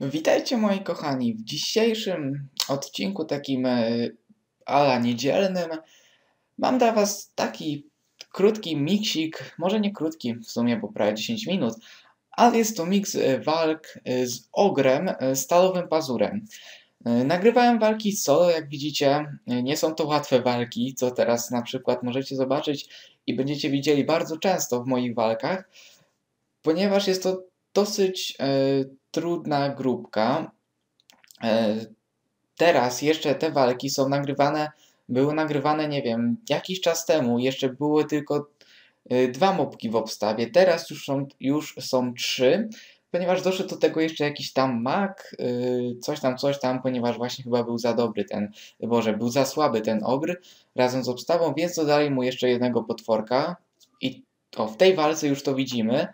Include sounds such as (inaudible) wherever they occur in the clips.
Witajcie moi kochani. W dzisiejszym odcinku takim e, ala niedzielnym mam dla was taki krótki miksik, może nie krótki w sumie, bo prawie 10 minut, ale jest to miks e, walk e, z ogrem, stalowym pazurem. Nagrywałem walki solo, jak widzicie, nie są to łatwe walki, co teraz na przykład możecie zobaczyć i będziecie widzieli bardzo często w moich walkach, ponieważ jest to dosyć trudna grupka. E, teraz jeszcze te walki są nagrywane, były nagrywane, nie wiem, jakiś czas temu. Jeszcze były tylko e, dwa mopki w obstawie. Teraz już są, już są trzy, ponieważ doszedł do tego jeszcze jakiś tam mak, e, coś tam, coś tam, ponieważ właśnie chyba był za dobry ten, Boże, był za słaby ten ogr razem z obstawą, więc dodali mu jeszcze jednego potworka. I o, w tej walce już to widzimy,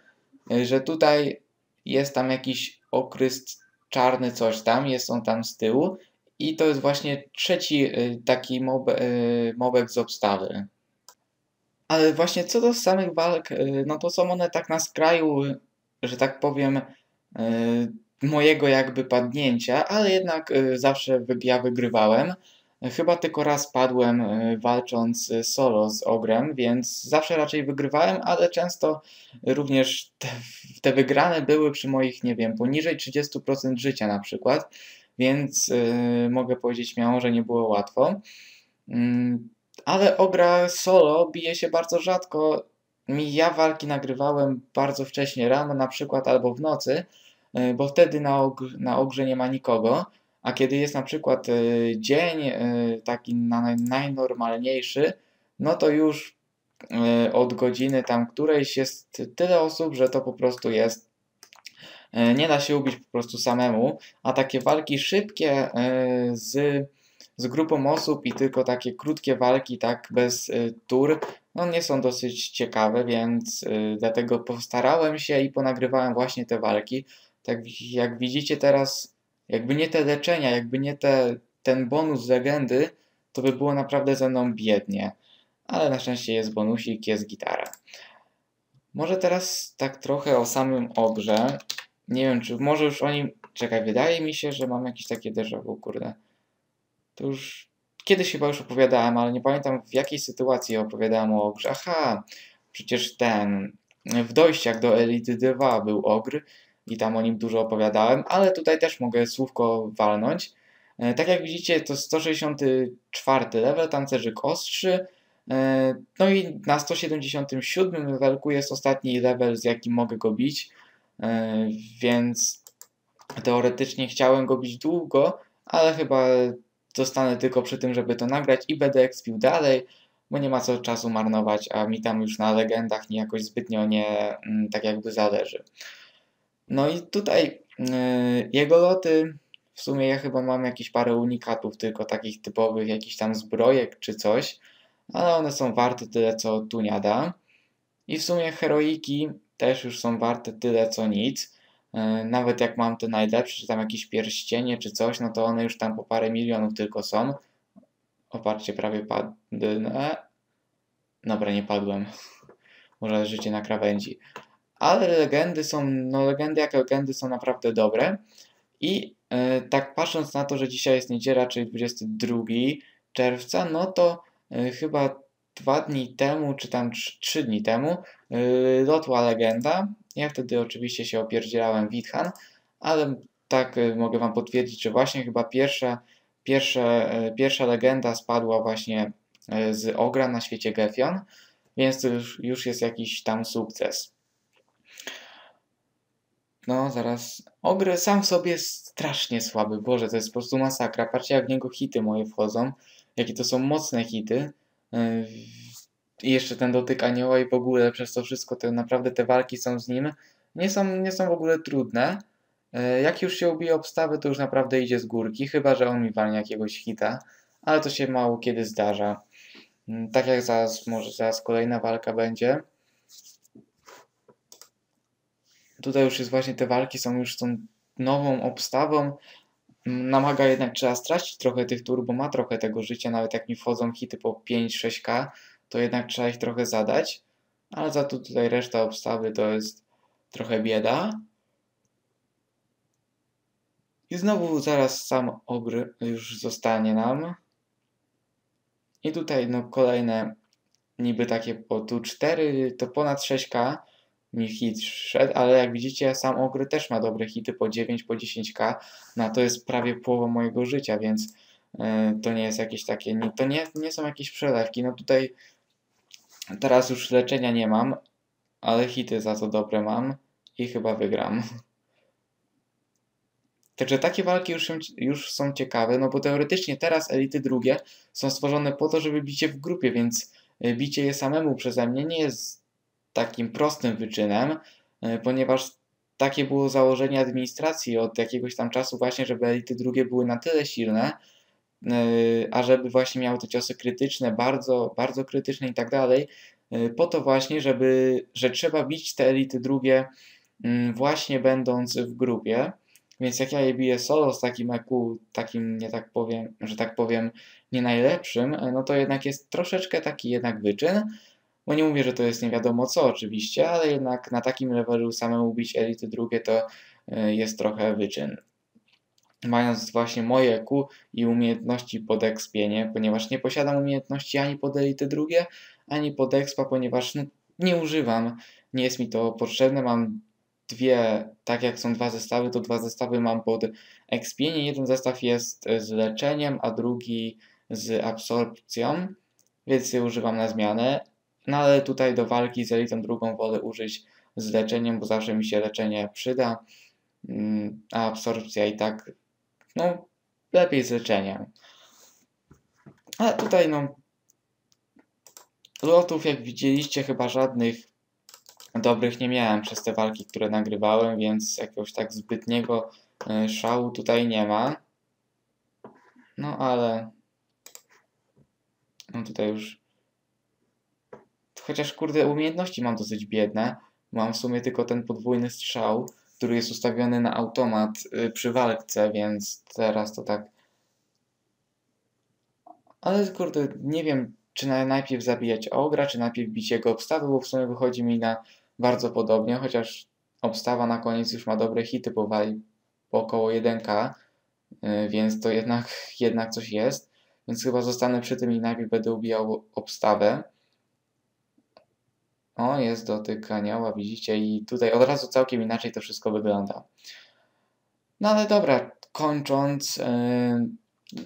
że tutaj jest tam jakiś okryst czarny coś tam, jest on tam z tyłu i to jest właśnie trzeci y, taki y, mobek z obstawy. Ale właśnie co do samych walk, y, no to są one tak na skraju, że tak powiem, mojego jakby padnięcia, ale jednak zawsze ja wygrywałem. Chyba tylko raz padłem e, walcząc solo z ogrem, więc zawsze raczej wygrywałem, ale często również te, te wygrane były przy moich, nie wiem, poniżej 30% życia na przykład, więc yy, mogę powiedzieć śmiało, że nie było łatwo. Yy, ale ogra solo bije się bardzo rzadko. Ja walki nagrywałem bardzo wcześnie rano na przykład albo w nocy, yy, bo wtedy na, og na ogrze nie ma nikogo. A kiedy jest na przykład e, dzień e, taki najnormalniejszy, no to już e, od godziny tam którejś jest tyle osób, że to po prostu jest nie da się ubić po prostu samemu, a takie walki szybkie z, z grupą osób i tylko takie krótkie walki, tak bez tur, no nie są dosyć ciekawe, więc dlatego postarałem się i ponagrywałem właśnie te walki. Tak jak widzicie teraz jakby nie te leczenia, jakby nie te, ten bonus z legendy, to by było naprawdę ze mną biednie. Ale na szczęście jest bonusik, jest gitara. Może teraz tak trochę o samym ogrze. Nie wiem, czy może już o nim... Czekaj, wydaje mi się, że mam jakieś takie déjà vu, kurde. To już... Kiedyś chyba już opowiadałem, ale nie pamiętam w jakiej sytuacji opowiadałem o ogrze. Aha, przecież ten... W dojściach do Elity 2 był ogr i tam o nim dużo opowiadałem, ale tutaj też mogę słówko walnąć. E, tak jak widzicie, to 164 level, tancerzyk ostrzy. E, no i na 177 levelku jest ostatni level, z jakim mogę go bić, e, więc teoretycznie chciałem go bić długo, ale chyba zostanę tylko przy tym, żeby to nagrać i będę expił dalej, bo nie ma co czasu marnować, a mi tam już na legendach nie jakoś zbytnio nie mm, tak jakby zależy. No i tutaj yy, jego loty, w sumie ja chyba mam jakieś parę unikatów, tylko takich typowych, jakichś tam zbrojek czy coś, ale one są warte tyle, co Tuniada. I w sumie heroiki też już są warte tyle, co nic. Yy, nawet jak mam te najlepsze, czy tam jakieś pierścienie czy coś, no to one już tam po parę milionów tylko są. Oparcie prawie padnę. Dobra, nie padłem. (laughs) Może życie na krawędzi ale legendy są, no legendy jak legendy są naprawdę dobre i e, tak patrząc na to, że dzisiaj jest niedziela, czyli 22 czerwca, no to e, chyba dwa dni temu, czy tam trzy dni temu e, lotła legenda. Ja wtedy oczywiście się opierdzielałem Withan, ale tak mogę Wam potwierdzić, że właśnie chyba pierwsza, pierwsza, pierwsza legenda spadła właśnie z Ogra na świecie Gefion, więc to już, już jest jakiś tam sukces. No, zaraz. Ogry sam w sobie jest strasznie słaby. Boże, to jest po prostu masakra. Patrzcie, jak w niego hity moje wchodzą. Jakie to są mocne hity. Yy, I jeszcze ten dotyk anioła i w ogóle przez to wszystko, to naprawdę te walki są z nim. Nie są, nie są w ogóle trudne. Yy, jak już się ubije obstawy, to już naprawdę idzie z górki. Chyba, że on mi walnie jakiegoś hita. Ale to się mało kiedy zdarza. Yy, tak jak zaraz, może zaraz kolejna walka będzie. Tutaj już jest właśnie te walki są już tą nową obstawą. Namaga jednak trzeba stracić trochę tych tur, bo ma trochę tego życia, nawet jak mi wchodzą hity po 5-6k, to jednak trzeba ich trochę zadać. Ale za to tutaj reszta obstawy to jest trochę bieda. I znowu zaraz sam ogr już zostanie nam. I tutaj no kolejne niby takie, o tu 4 to ponad 6k mi hit szedł, ale jak widzicie sam ogry też ma dobre hity po 9, po 10k, no to jest prawie połowa mojego życia, więc yy, to nie jest jakieś takie, nie, to nie, nie są jakieś przelewki, no tutaj teraz już leczenia nie mam, ale hity za to dobre mam i chyba wygram. (laughs) Także takie walki już, już są ciekawe, no bo teoretycznie teraz elity drugie są stworzone po to, żeby bicie w grupie, więc e, bicie je samemu przeze mnie nie jest takim prostym wyczynem, e, ponieważ takie było założenie administracji od jakiegoś tam czasu właśnie, żeby elity drugie były na tyle silne, e, a żeby właśnie miały te ciosy krytyczne, bardzo, bardzo krytyczne i tak dalej, po to właśnie, żeby, że trzeba bić te elity drugie mm, właśnie będąc w grupie. Więc jak ja je biję solo z takim EQ, takim, nie tak powiem, że tak powiem, nie najlepszym, no to jednak jest troszeczkę taki jednak wyczyn. Bo nie mówię, że to jest nie wiadomo co oczywiście, ale jednak na takim levelu samemu bić elity drugie to e, jest trochę wyczyn. Mając właśnie moje EQ i umiejętności pod expienie, ponieważ nie posiadam umiejętności ani pod elity drugie, ani pod expa, ponieważ no, nie używam, nie jest mi to potrzebne, mam dwie, tak jak są dwa zestawy, to dwa zestawy mam pod expienie. Jeden zestaw jest z leczeniem, a drugi z absorpcją, więc je używam na zmianę. No ale tutaj do walki z elitą drugą wolę użyć z leczeniem, bo zawsze mi się leczenie przyda, mm, a absorpcja i tak, no, lepiej z leczeniem. Ale tutaj, no, lotów, jak widzieliście, chyba żadnych dobrych nie miałem przez te walki, które nagrywałem, więc jakiegoś tak zbytniego e, szału tutaj nie ma. No ale no tutaj już chociaż kurde umiejętności mam dosyć biedne. Mam w sumie tylko ten podwójny strzał, który jest ustawiony na automat e, przy walce, więc teraz to tak ale kurde, nie wiem, czy najpierw zabijać ogra, czy najpierw bić jego obstawy, bo w sumie wychodzi mi na bardzo podobnie, chociaż obstawa na koniec już ma dobre hity, bo wali po około 1k, y, więc to jednak, jednak coś jest. Więc chyba zostanę przy tym i najpierw będę ubijał obstawę. O, jest dotyk anioła, widzicie, i tutaj od razu całkiem inaczej to wszystko wygląda. No ale dobra, kończąc, yy,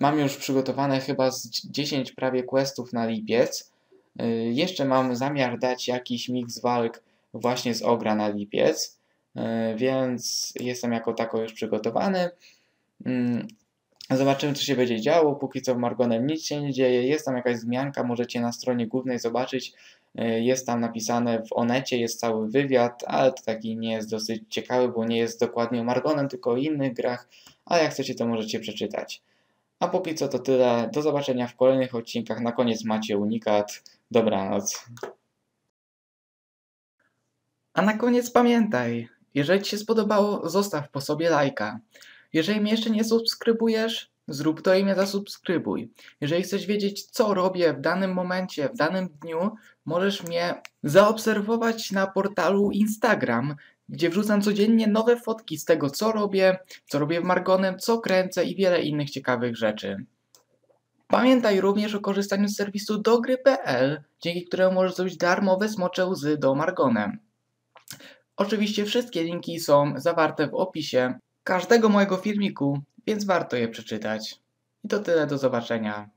mam już przygotowane chyba z 10 prawie questów na lipiec. Y, jeszcze mam zamiar dać jakiś miks walk właśnie z Ogra na lipiec, y, więc jestem jako tako już przygotowany. Mm, zobaczymy, co się będzie działo. Póki co w Margonem nic się nie dzieje. Jest tam jakaś zmianka, możecie na stronie głównej zobaczyć. Y, jest tam napisane w Onecie, jest cały wywiad, ale to taki nie jest dosyć ciekawy, bo nie jest dokładnie o Margonem, tylko o innych grach. A jak chcecie, to możecie przeczytać. A póki co to tyle. Do zobaczenia w kolejnych odcinkach. Na koniec macie unikat. Dobranoc. A na koniec pamiętaj, jeżeli Ci się spodobało, zostaw po sobie lajka. Jeżeli mnie jeszcze nie subskrybujesz, zrób to i mnie zasubskrybuj. Jeżeli chcesz wiedzieć, co robię w danym momencie, w danym dniu, możesz mnie zaobserwować na portalu Instagram, gdzie wrzucam codziennie nowe fotki z tego, co robię, co robię w Margonem, co kręcę i wiele innych ciekawych rzeczy. Pamiętaj również o korzystaniu z serwisu dogry.pl, dzięki któremu możesz zrobić darmowe smocze łzy do Margonem. Oczywiście wszystkie linki są zawarte w opisie każdego mojego filmiku, więc warto je przeczytać. I to tyle, do zobaczenia.